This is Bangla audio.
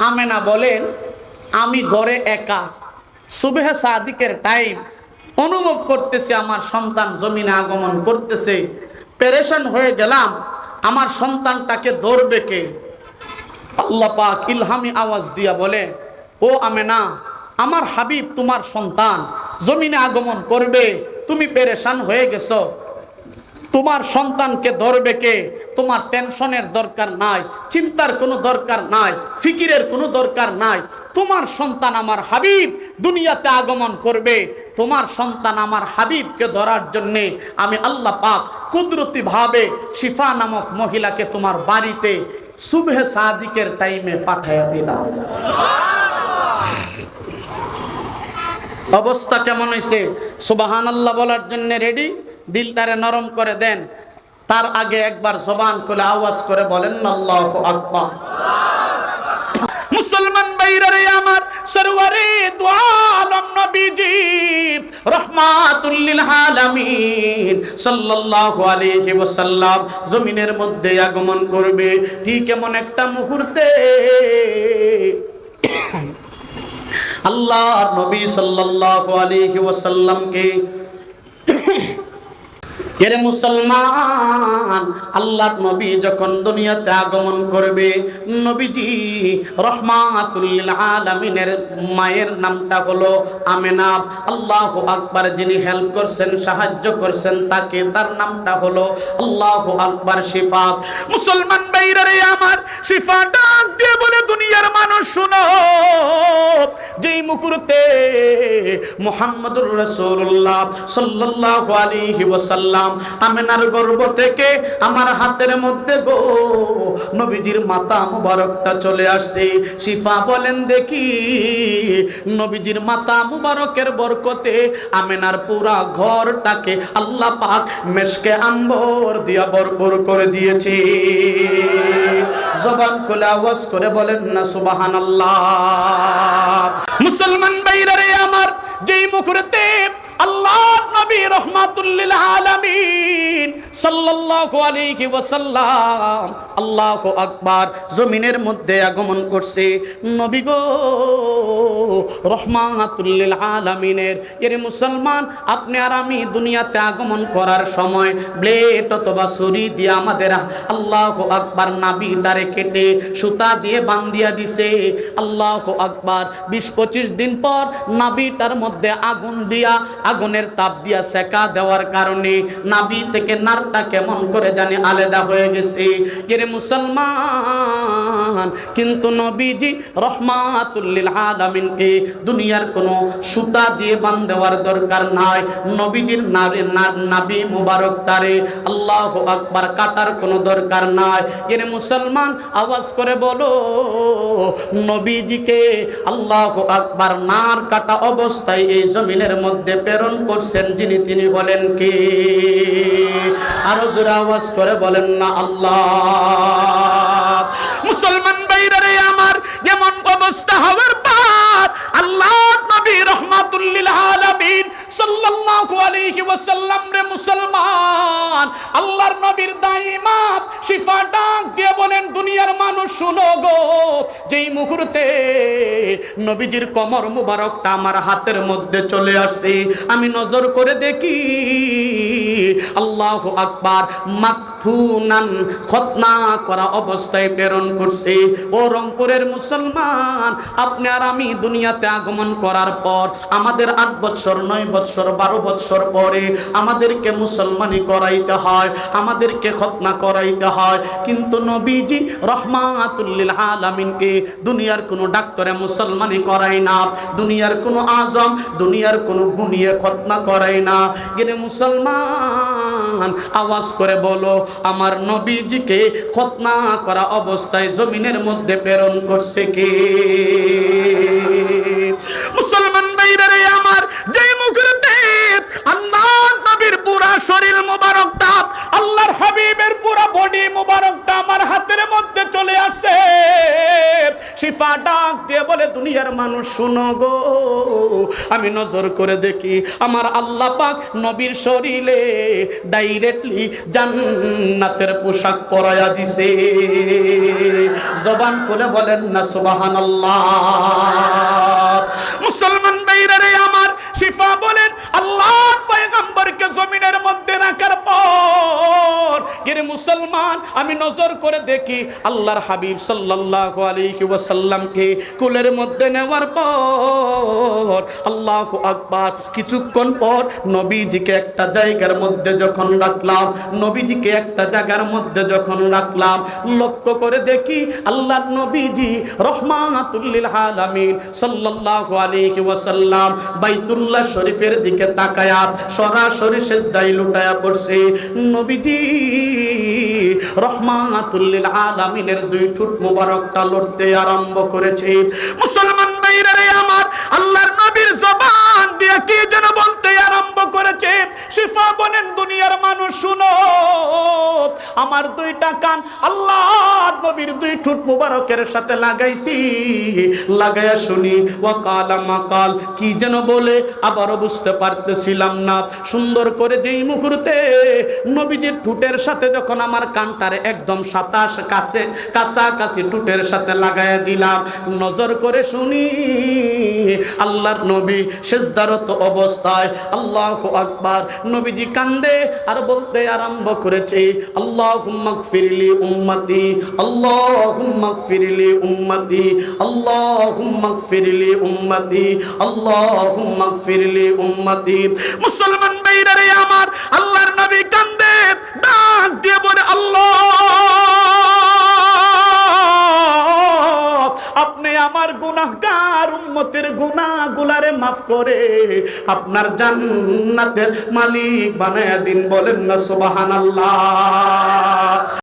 আমেনা বলেন, আমি ঘরে একা। সুবেহ সাদিকের টাইম অনুভব করতেছি, আমার সন্তান জমিনে আগমন করতেছে। পেরেশান হয়ে গেলাম, আমার সন্তানটাকে ধরবে কে? আল্লাহ পাক ইলহামি আওয়াজ দিয়া বলে, ও আমেনা, আমার হাবিব তোমার সন্তান, জমিনে আগমন করবে। তুমি পেরেশান হয়ে গেছো। তোমার সন্তানকে ধরবে কে? তোমার টেনশনের দরকার নাই, চিন্তার কোনো দরকার নাই, ফিকিরের কোনো দরকার নাই। তোমার সন্তান আমার হাবিব, দুনিয়াতে আগমন করবে। তোমার সন্তান আমার হাবিবকে ধরার জন্যে আমি আল্লাহ পাক কুদরতি ভাবে শিফা নামক মহিলাকে তোমার বাড়িতে শুভে সাদিকের টাইমে পাঠাইয়া দিলাম। অবস্থা কেমন হয়েছে সুবাহান আল্লাহ বলার জন্য রেডি দিলটারে নরম করে দেন। তার আগে একবার জবান খুলে আওয়াজ করে বলেন, আল্লাহ আকবার। মুসলমান ভাইরারে, আমার সরওয়ারে দোয়ালম নবীজি, রহমাতুল লিল আলামিন, সাল্লাল্লাহু আলাইহি ওয়াসাল্লাম জমিনের মধ্যে আগমন করবে। ঠিক এমন একটা মুহূর্তে আল্লাহ নবী সাল্লাল্লাহু আলাইহি ওয়াসাল্লামকে এরে মুসলমান আল্লাহ নবী যখন দুনিয়াতে আগমন করবে, নবীজি রহমাতুল আলামিনের মায়ের নামটা হলো আমেনা। আল্লাহ আকবার যিনি হেল্প করছেন, সাহায্য করছেন, তাকে তার নামটা হলো আল্লাহ আকবার শিফা মুসলমান বাইরে আমার, শিফা ডাক বলে দুনিয়ার মানুষ শুনো। যেই মুহূর্তে মুহাম্মদুর রাসূলুল্লাহ সাল্লাল্লাহু আলাইহি ওয়াসাল্লাম আমেনার গর্ভ থেকে আমার হাতের মধ্যে গো নবীজির মাথা মুবারকটা চলে আসছে। শিফা বলেন, দেখি, নবীজির মাতা মুবারকের বরকতে আমেনার পুরা ঘরটাকে আল্লাহ পাক মেশকে আম্বর দিয়া বরবর করে দিয়েছে। জবান খুলে আওয়াজ করে বলেন না সুবাহান মুসলমান বাইরে আমার, যেই মুখরতে আল্লাহ নবী রহমাতুল্লিল আলামিন আকবার, জমিনের মধ্যে আগমন করছে। নবী গো রহমাতুল্লিল আলামিনের, এর মুসলমান, আপনি আর আমি দুনিয়াতে আগমন করার সময় ব্লেড অথবা ছুরি দিয়ে আমাদের আল্লাহু আকবার নাবিটারে কেটে সুতা দিয়ে বান্ধিয়া দিছে। আল্লাহু আকবার বিশ পঁচিশ দিন পর নাবিটার মধ্যে আগুন দিয়া, আগুনের তাপ দিয়া সেকা দেওয়ার কারণে নাবি থেকে নারটা কেমন করে জানি আলাদা হয়ে গেছে। এরে মুসলমান, কিন্তু নবীজি রহমাতুল্লিল আলামিনকে দুনিয়ার কোনো সুতা দিয়ে বান দেওয়ার দরকার নাই। নবীজির নারে নাবি মুবারক তারে আল্লাহ আকবার কাটার কোনো দরকার নাই। এর মুসলমান আওয়াজ করে বলো, নবীজিকে আল্লাহ আকবার নার কাটা অবস্থায় এই জমিনের মধ্যে প্রেরণ করছেন যিনি, তিনি বলেন কি? আরও জোরে আওয়াজ করে বলেন না আল্লাহ। মুসলমান বাইরে আমার যেমন অবস্থা হওয়ার পর আল্লাহ নবী রহমাতুল্লিল আলামিন সাল্লাল্লাহু আলাইহি ওয়াসাল্লাম রে মুসলমান, আল্লাহর নবীর দাইমাত শিফা ডাক দিয়ে বলেন দুনিয়ার মানুষ শুনো গো, যেই মুহূর্তে নবীজির কমর মুবারকটা আমার হাতের মধ্যে চলে আসছে আমি নজর করে দেখি, আল্লাহ আকবার মাকথুনান খতনা করা অবস্থায় প্রেরণ করছে। ও রংপুরের মুসলমান, আপনি আর আমি দুনিয়াতে আগমন করার পর, আমাদের আট বছর নয় বছর বারো বছর পরে আমাদেরকে মুসলমানি করাইতে হয়, আমাদেরকে খতনা করাইতে হয়। কিন্তু নবীজি রহমাতুল্লিল আলামিনকে দুনিয়ার কোনো ডাক্তারে মুসলমানি করায় না। দুনিয়ার কোনো আজম, দুনিয়ার কোনো গুনিয়ে খতনা করায় না। গেলে মুসলমান, আওয়াজ করে বলো, আমার নবীজিকে খতনা করা অবস্থায় জমিনের মধ্যে প্রেরণ করছে কে? মুসলমান ভাইরা আমার যে মুখেতে আল্লাহ নবীর পুরা শরীর মোবারকটা আল্লাহর হাবিবের পুরা বডি মুবারকটা আমার হাতের মধ্যে চলে আসে। শিফা ডাক দিয়ে বলে, দুনিয়ার মানুষ, শুনো গো। আমি নজর করে দেখি, আমার আল্লাহ পাক নবীর শরীরে ডাইরেক্টলি জান্নাতের পোশাক পরায়া দিছে। জবান খুলে বলেন না, সুবহানাল্লাহ। মুসলমান ভাইরা রে আমার, শিফা বলেন আল্লাহ পয়গম্বরকে জমিনের মধ্যে রাখার এর মুসলমান, আমি নজর করে দেখি আল্লাহর হাবিব সাল্লাল্লাহু আলাইহি ওয়াসাল্লামকে কুলের মধ্যে নেওয়ার পর আল্লাহু আকবার। কিছুক্ষণ পর নবীজিকে একটা জায়গার মধ্যে যখন রাখলাম, নবীজিকে একটা জায়গার মধ্যে যখন রাখলাম, লক্ষ্য করে দেখি আল্লাহর নবীজি রহমাতুল্লিল আলামিন সাল্লাল্লাহু আলাইহি ওয়াসাল্লাম বাইতুল্লাহ শরীফের দিকে তাকায়াত সরাসরি সেজদায় লুটায়া পড়ছে। নবীজি রহমাতুল্লিল আলামিনের দুই ঠোঁট মোবারকটা লড়তে আরম্ভ করেছে। মুসলমান ভাইরা আমার, আল্লাহর নবীর জবান দিয়ে কি যেন বলতে আরম্ভ বলেন দুনিয়ার মানুষ, শুনো। আমার দুইটা কান আল্লাহ নবীর দুই ঠোঁট মুবারকের সাথে লাগাইছি। লাগাইয়া শুনি, ওয়াকালা, মাকাল, কি যেন বলে, আবারও বুঝতে পারতেছিলাম না। সুন্দর করে যেই মুহূর্তে নবীজির ঠুটের সাথে যখন আমার কানটারে একদম সাতাশ কাছে, কাছাকাছি টুটের সাথে লাগাইয়া দিলাম, নজর করে শুনি। আল্লাহর নবী শেষদারত অবস্থায় আল্লাহ আকবার। নবীজি কান্দে আর বলতে আরম্ভ করেছে আল্লাহ ফিরলি উম্মতি আল্লাহ ফিরলি উম্মতি আল্লাহ ফিরলি উম্মতি আল্লাহ ফিরলি উম্মতি। মুসলমান ভাইরা রে আমার, আল্লাহর নবী কান্দে, ডাক দিয়ে বলে, আল্লাহ আপনি আমার গুনাহগার, উম্মতের গুনাহগুলারে মাফ করে আপনার জান্নাতের মালিক বানায়া দিন বলেন না, সুবহানাল্লাহ।